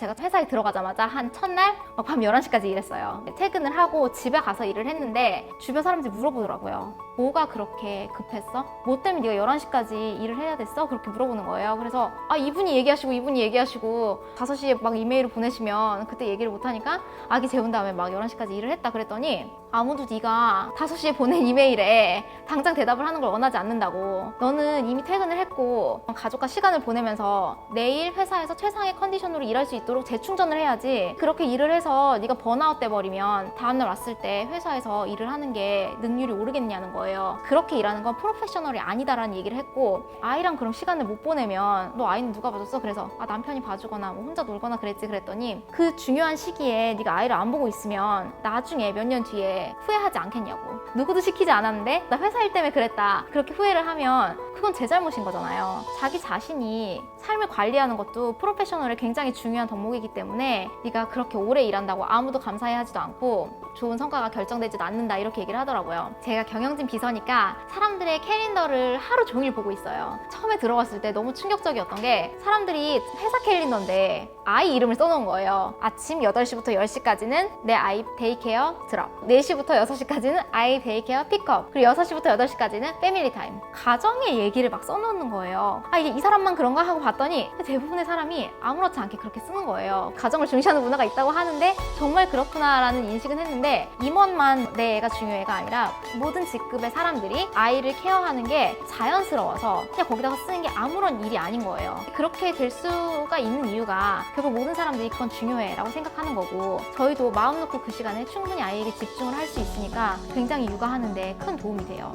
제가 회사에 들어가자마자 한 첫날 막 밤 11시까지 일했어요. 퇴근을 하고 집에 가서 일을 했는데 주변 사람들이 물어보더라고요. 뭐가 그렇게 급했어? 뭐 때문에 네가 11시까지 일을 해야 됐어? 그렇게 물어보는 거예요. 그래서 아 이분이 얘기하시고 이분이 얘기하시고 5시에 막 이메일을 보내시면 그때 얘기를 못 하니까 아기 재운 다음에 막 11시까지 일을 했다 그랬더니 아무도 네가 5시에 보낸 이메일에 당장 대답을 하는 걸 원하지 않는다고 너는 이미 퇴근을 했고 가족과 시간을 보내면서 내일 회사에서 최상의 컨디션으로 일할 수 있도록 재충전을 해야지 그렇게 일을 해서 네가 번아웃 돼 버리면 다음 날 왔을 때 회사에서 일을 하는 게 능률이 오르겠냐는 거예요 그렇게 일하는 건 프로페셔널이 아니다라는 얘기를 했고 아이랑 그럼 시간을 못 보내면 너 아이는 누가 봐줬어? 그래서 아 남편이 봐주거나 뭐 혼자 놀거나 그랬지 그랬더니 그 중요한 시기에 네가 아이를 안 보고 있으면 나중에 몇 년 뒤에 후회하지 않겠냐고. 누구도 시키지 않았는데 나 회사 일 때문에 그랬다. 그렇게 후회를 하면 그건 제 잘못인 거잖아요. 자기 자신이 삶을 관리하는 것도 프로페셔널에 굉장히 중요한 덕목이기 때문에 네가 그렇게 오래 일한다고 아무도 감사해하지도 않고 좋은 성과가 결정되지도 않는다 이렇게 얘기를 하더라고요. 제가 경영진 비 서니까 사람들의 캘린더를 하루 종일 보고 있어요. 처음에 들어갔을 때 너무 충격적이었던 게 사람들이 회사 캘린더인데 아이 이름을 써놓은 거예요. 아침 8시부터 10시까지는 내 아이 데이케어 드랍 4시부터 6시까지는 아이 데이케어 픽업 그리고 6시부터 8시까지는 패밀리 타임. 가정의 얘기를 막 써놓는 거예요. 아 이게 이 사람만 그런가 하고 봤더니 대부분의 사람이 아무렇지 않게 그렇게 쓰는 거예요. 가정을 중시하는 문화가 있다고 하는데 정말 그렇구나라는 인식은 했는데 임원만 내 애가 중요해가 아니라 모든 직급 의 사람들이 아이를 케어하는 게 자연스러워서 그냥 거기다가 쓰는 게 아무런 일이 아닌 거예요 그렇게 될 수가 있는 이유가 결국 모든 사람들이 그건 중요해 라고 생각하는 거고 저희도 마음 놓고 그 시간에 충분히 아이에게 집중을 할 수 있으니까 굉장히 육아하는데 큰 도움이 돼요.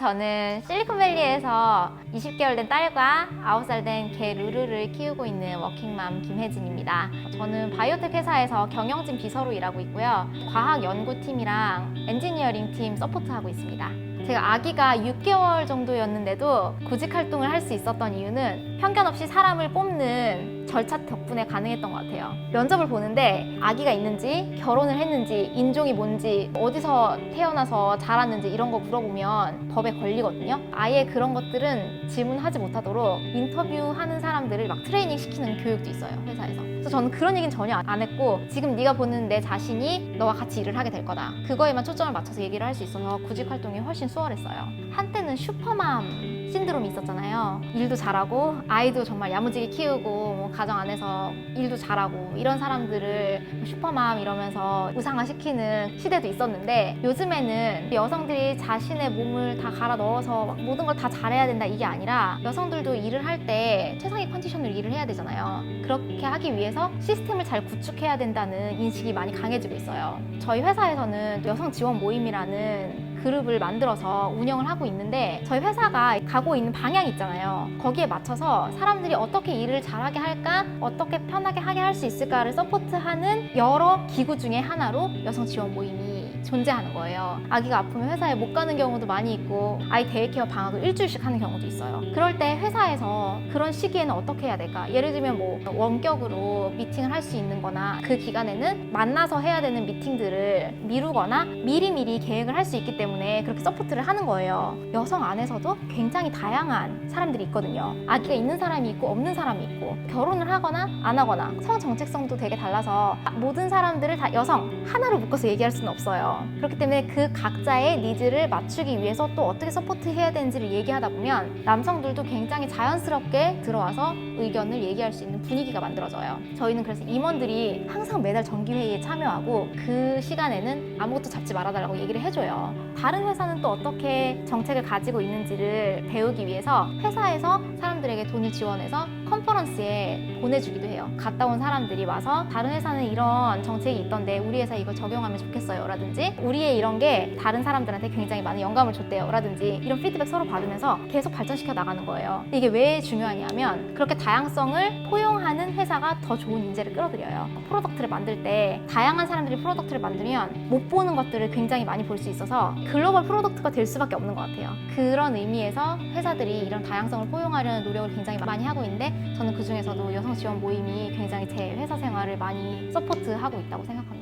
저는 실리콘밸리에서 20개월 된 딸과 9살 된 개 루루를 키우고 있는 워킹맘 김혜진입니다. 저는 바이오텍 회사에서 경영진 비서로 일하고 있고요. 과학 연구팀이랑 엔지니어링 팀 서포트하고 있습니다. 제가 아기가 6개월 정도였는데도 구직 활동을 할 수 있었던 이유는 편견 없이 사람을 뽑는 절차 덕분에 가능했던 것 같아요. 면접을 보는데 아기가 있는지, 결혼을 했는지, 인종이 뭔지, 어디서 태어나서 자랐는지 이런 거 물어보면 법에 걸리거든요. 아예 그런 것들은 질문하지 못하도록 인터뷰하는 사람들을 막 트레이닝 시키는 교육도 있어요, 회사에서. 그래서 저는 그런 얘기는 전혀 안 했고 지금 네가 보는 내 자신이 너와 같이 일을 하게 될 거다. 그거에만 초점을 맞춰서 얘기를 할 수 있어서 구직 활동이 훨씬 수월했어요. 한때는 슈퍼맘 신드롬이 있었잖아요. 일도 잘하고 아이도 정말 야무지게 키우고 뭐 가정 안에서 일도 잘하고 이런 사람들을 슈퍼맘 이러면서 우상화시키는 시대도 있었는데 요즘에는 여성들이 자신의 몸을 다 갈아 넣어서 막 모든 걸 다 잘해야 된다 이게 아니라 여성들도 일을 할 때 최상의 컨디션으로 일을 해야 되잖아요. 그렇게 하기 위해 서 시스템을 잘 구축해야 된다는 인식이 많이 강해지고 있어요. 저희 회사에서는 여성 지원 모임이라는 그룹을 만들어서 운영을 하고 있는데 저희 회사가 가고 있는 방향이 있잖아요. 거기에 맞춰서 사람들이 어떻게 일을 잘하게 할까, 어떻게 편하게 하게 할 수 있을까를 서포트하는 여러 기구 중에 하나로 여성 지원 모임이 존재하는 거예요. 아기가 아프면 회사에 못 가는 경우도 많이 있고 아이 데이케어 방학을 일주일씩 하는 경우도 있어요. 그럴 때 회사에서 그런 시기에는 어떻게 해야 될까? 예를 들면 뭐 원격으로 미팅을 할 수 있는 거나 그 기간에는 만나서 해야 되는 미팅들을 미루거나 미리미리 계획을 할 수 있기 때문에 그렇게 서포트를 하는 거예요. 여성 안에서도 굉장히 다양한 사람들이 있거든요. 아기가 있는 사람이 있고 없는 사람이 있고 결혼을 하거나 안 하거나 성 정체성도 되게 달라서 모든 사람들을 다 여성 하나로 묶어서 얘기할 수는 없어요. 그렇기 때문에 그 각자의 니즈를 맞추기 위해서 또 어떻게 서포트해야 되는지를 얘기하다 보면 남성들도 굉장히 자연스럽게 들어와서 의견을 얘기할 수 있는 분위기가 만들어져요. 저희는 그래서 임원들이 항상 매달 정기회의에 참여하고 그 시간에는 아무것도 잡지 말아달라고 얘기를 해줘요. 다른 회사는 또 어떻게 정책을 가지고 있는지를 배우기 위해서 회사에서 사람들에게 돈을 지원해서 컨퍼런스에 보내주기도 해요. 갔다 온 사람들이 와서 다른 회사는 이런 정책이 있던데 우리 회사 이거 적용하면 좋겠어요. 라든지 우리의 이런 게 다른 사람들한테 굉장히 많은 영감을 줬대요. 라든지 이런 피드백 서로 받으면서 계속 발전시켜 나가는 거예요. 이게 왜 중요하냐면 그렇게 다양성을 포용하는 회사가 더 좋은 인재를 끌어들여요. 프로덕트를 만들 때 다양한 사람들이 프로덕트를 만들면 못 보는 것들을 굉장히 많이 볼 수 있어서 글로벌 프로덕트가 될 수밖에 없는 것 같아요. 그런 의미에서 회사들이 이런 다양성을 포용하려는 노력을 굉장히 많이 하고 있는데 저는 그 중에서도 여성 지원 모임이 굉장히 제 회사 생활을 많이 서포트하고 있다고 생각합니다.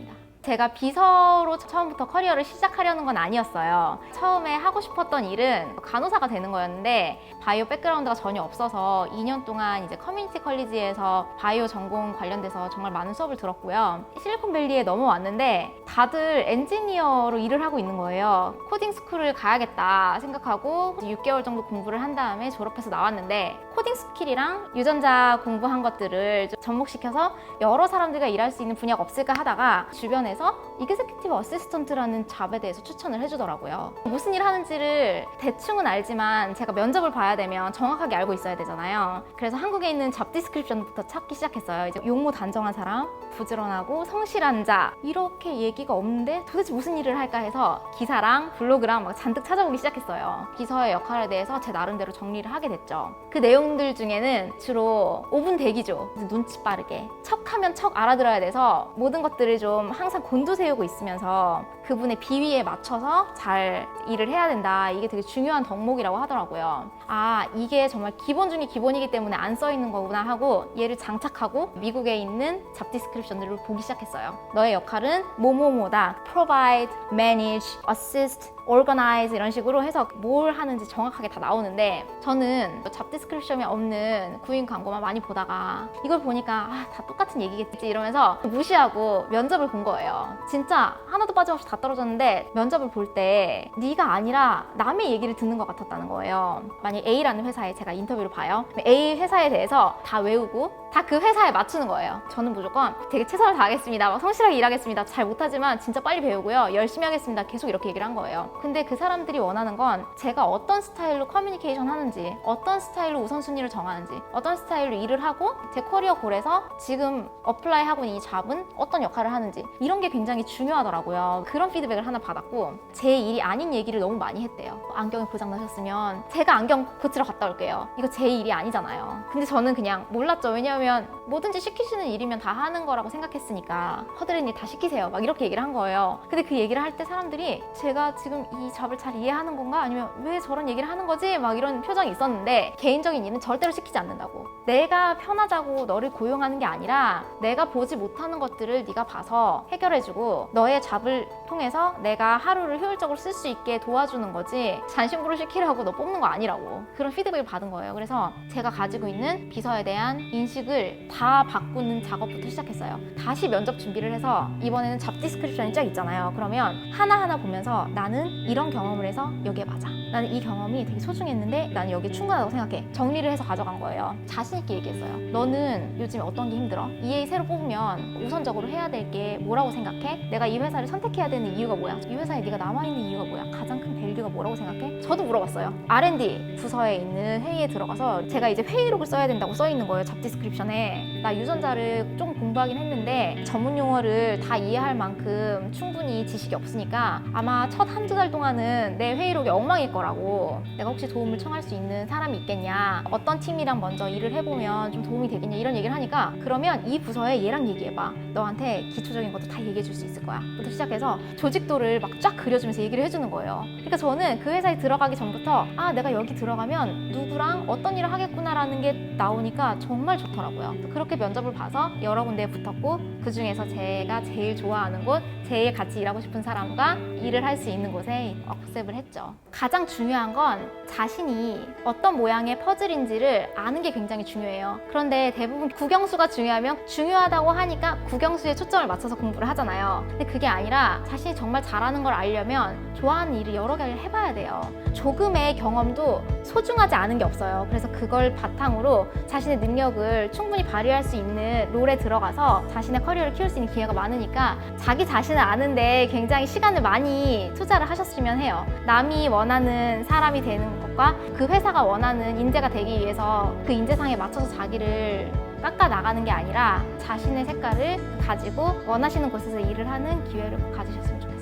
제가 비서로 처음부터 커리어를 시작하려는 건 아니었어요. 처음에 하고 싶었던 일은 간호사가 되는 거였는데 바이오 백그라운드가 전혀 없어서 2년 동안 이제 커뮤니티 컬리지에서 바이오 전공 관련돼서 정말 많은 수업을 들었고요. 실리콘밸리에 넘어왔는데 다들 엔지니어로 일을 하고 있는 거예요. 코딩 스쿨을 가야겠다 생각하고 6개월 정도 공부를 한 다음에 졸업해서 나왔는데 코딩 스킬이랑 유전자 공부한 것들을 좀 접목시켜서 여러 사람들과 일할 수 있는 분야가 없을까 하다가 주변에서 해서 이그세큐티브 어시스턴트라는 잡에 대해서 추천을 해주더라고요. 무슨 일 하는지를 대충은 알지만 제가 면접을 봐야 되면 정확하게 알고 있어야 되잖아요. 그래서 한국에 있는 잡 디스크립션부터 찾기 시작했어요. 이제 용모 단정한 사람, 부지런하고 성실한 자 이렇게 얘기가 없는데 도대체 무슨 일을 할까 해서 기사랑 블로그랑 막 잔뜩 찾아보기 시작했어요. 비서의 역할에 대해서 제 나름대로 정리를 하게 됐죠. 그 내용들 중에는 주로 5분 대기죠. 눈치 빠르게 척하면 척 알아들어야 돼서 모든 것들을 좀 항상 곤두세우 고 있으면서 그분의 비위에 맞춰서 잘 일을 해야 된다. 이게 되게 중요한 덕목이라고 하더라고요. 아, 이게 정말 기본 중에 기본이기 때문에 안 써 있는 거구나 하고 얘를 장착하고 미국에 있는 잡 디스크립션들을 보기 시작했어요. 너의 역할은 뭐뭐뭐다. provide, manage, assist, organize 이런 식으로 해서 뭘 하는지 정확하게 다 나오는데 저는 잡 디스크립션이 없는 구인 광고만 많이 보다가 이걸 보니까 아, 다 똑같은 얘기겠지 이러면서 무시하고 면접을 본 거예요. 진짜 하나도 빠짐없이 다 떨어졌는데 면접을 볼 때 네가 아니라 남의 얘기를 듣는 것 같았다는 거예요. 만약 A라는 회사에 제가 인터뷰를 봐요. A 회사에 대해서 다 외우고 다 그 회사에 맞추는 거예요. 저는 무조건 되게 최선을 다하겠습니다. 막 성실하게 일하겠습니다. 잘 못하지만 진짜 빨리 배우고요. 열심히 하겠습니다. 계속 이렇게 얘기를 한 거예요. 근데 그 사람들이 원하는 건 제가 어떤 스타일로 커뮤니케이션 하는지, 어떤 스타일로 우선순위를 정하는지, 어떤 스타일로 일을 하고 제 커리어 골에서 지금 어플라이 하고 있는 이 잡은 어떤 역할을 하는지 이런 게 굉장히 중요하더라고요. 그런 피드백을 하나 받았고 제 일이 아닌 얘기를 너무 많이 했대요. 안경이 고장 나셨으면 제가 안경 고치러 갔다 올게요. 이거 제 일이 아니잖아요. 근데 저는 그냥 몰랐죠. 왜냐하면 뭐든지 시키시는 일이면 다 하는 거라고 생각했으니까 허드렛 일다 시키세요. 막 이렇게 얘기를 한 거예요. 근데 그 얘기를 할 때 사람들이 제가 지금 이 잡을 잘 이해하는 건가 아니면 왜 저런 얘기를 하는 거지? 막 이런 표정이 있었는데 개인적인 일은 절대로 시키지 않는다고. 내가 편하자고 너를 고용하는 게 아니라 내가 보지 못하는 것들을 네가 봐서 해결해주고 너의 잡을 통해서 내가 하루를 효율적으로 쓸 수 있게 도와주는 거지 잔심부를 시키려고 너 뽑는 거 아니라고 그런 피드백을 받은 거예요. 그래서 제가 가지고 있는 비서에 대한 인식을 다 바꾸는 작업부터 시작했어요. 다시 면접 준비를 해서 이번에는 잡 디스크립션이 쫙 있잖아요. 그러면 하나하나 보면서 나는 이런 경험을 해서 여기에 맞아. 나는 이 경험이 되게 소중했는데 나는 여기 충분하다고 생각해. 정리를 해서 가져간 거예요. 자신 있게 얘기했어요. 너는 요즘에 어떤 게 힘들어? EA 새로 뽑으면 우선적으로 해야 될 게 뭐라고 생각해? 내가 이 회사를 선택해야 되는 이유가 뭐야? 이 회사에 네가 남아 있는 이유가 뭐야? 가장 큰 밸류가 뭐라고 생각해? 저도 물어봤어요. R&D 부서에 있는 회의에 들어가서 제가 이제 회의록을 써야 된다고 써 있는 거예요. 잡 디스크립션에. 나 유전자를 좀 공부하긴 했는데 전문 용어를 다 이해할 만큼 충분히 지식이 없으니까 아마 첫 한두 달 동안은 내 회의록이 엉망일 거라고. 내가 혹시 도움을 청할 수 있는 사람이 있겠냐? 어떤 팀이랑 먼저 일을 해보면 좀 도움이 되겠냐? 이런 얘기를 하니까 그러면 이 부서에 얘랑 얘기해봐. 너한테 기초적인 것도 다 얘기해 줄 수 있을 거야. 부터 시작해서 조직도를 막 쫙 그려주면서 얘기를 해주는 거예요. 그러니까 저는 그 회사에 들어가기 전부터 아 내가 여기 들어가면 누구랑 어떤 일을 하겠구나라는 게 나오니까 정말 좋더라고요. 그렇게 면접을 봐서 여러 군데에 붙었고 그 중에서 제가 제일 좋아하는 곳 제일 같이 일하고 싶은 사람과 일을 할 수 있는 곳에 억셉을 했죠. 가장 중요한 건 자신이 어떤 모양의 퍼즐인지를 아는 게 굉장히 중요해요. 그런데 대부분 국영수가 중요하면 중요하다고 하니까 국영수에 초점을 맞춰서 공부를 하잖아요. 근데 그게 아니라 자신이 정말 잘하는 걸 알려면 좋아하는 일을 여러 개를 해봐야 돼요. 조금의 경험도 소중하지 않은 게 없어요. 그래서 그걸 바탕으로 자신의 능력을 충분히 발휘할 수 있는 롤에 들어가서 자신의 커리어를 키울 수 있는 기회가 많으니까 자기 자신을 아는데 굉장히 시간을 많이 투자를 하셨으면 해요. 남이 원하는 사람이 되는 것과 그 회사가 원하는 인재가 되기 위해서 그 인재상에 맞춰서 자기를 깎아 나가는 게 아니라 자신의 색깔을 가지고 원하시는 곳에서 일을 하는 기회를 꼭 가지셨으면 좋겠어요.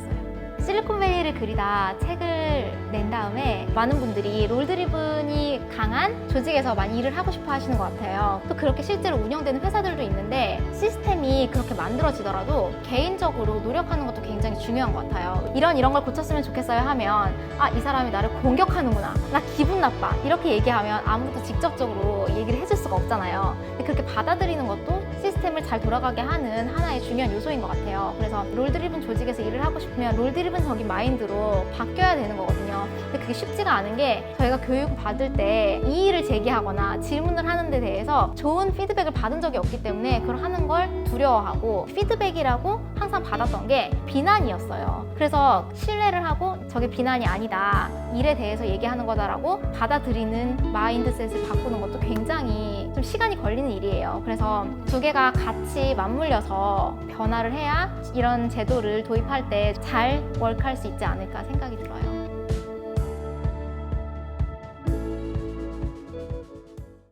실리콘밸리를 그리다 책을 낸 다음에 많은 분들이 롤드리븐이 강한 조직에서 많이 일을 하고 싶어 하시는 것 같아요. 또 그렇게 실제로 운영되는 회사들도 있는데 시스템이 그렇게 만들어지더라도 개인적으로 노력하는 것도 굉장히 중요한 것 같아요. 이런 이런 걸 고쳤으면 좋겠어요 하면 아, 이 사람이 나를 공격하는구나. 나 기분 나빠. 이렇게 얘기하면 아무도 직접적으로 얘기를 해줄 수가 없잖아요. 근데 그렇게 받아들이는 것도 시스템을 잘 돌아가게 하는 하나의 중요한 요소인 것 같아요. 그래서 롤 드리븐 조직에서 일을 하고 싶으면 롤 드리븐적인 마인드로 바뀌어야 되는 거거든요. 근데 그게 쉽지가 않은 게 저희가 교육 받을 때 이의를 제기하거나 질문을 하는 데 대해서 좋은 피드백을 받은 적이 없기 때문에 그걸 하는 걸 두려워하고 피드백이라고 항상 받았던 게 비난이었어요. 그래서 신뢰를 하고 저게 비난이 아니다. 일에 대해서 얘기하는 거다라고 받아들이는 마인드셋을 바꾸는 것도 굉장히 좀 시간이 걸리는 일이에요. 그래서 두 개가 같이 맞물려서 변화를 해야 이런 제도를 도입할 때 잘 월크할 수 있지 않을까 생각이 들어요.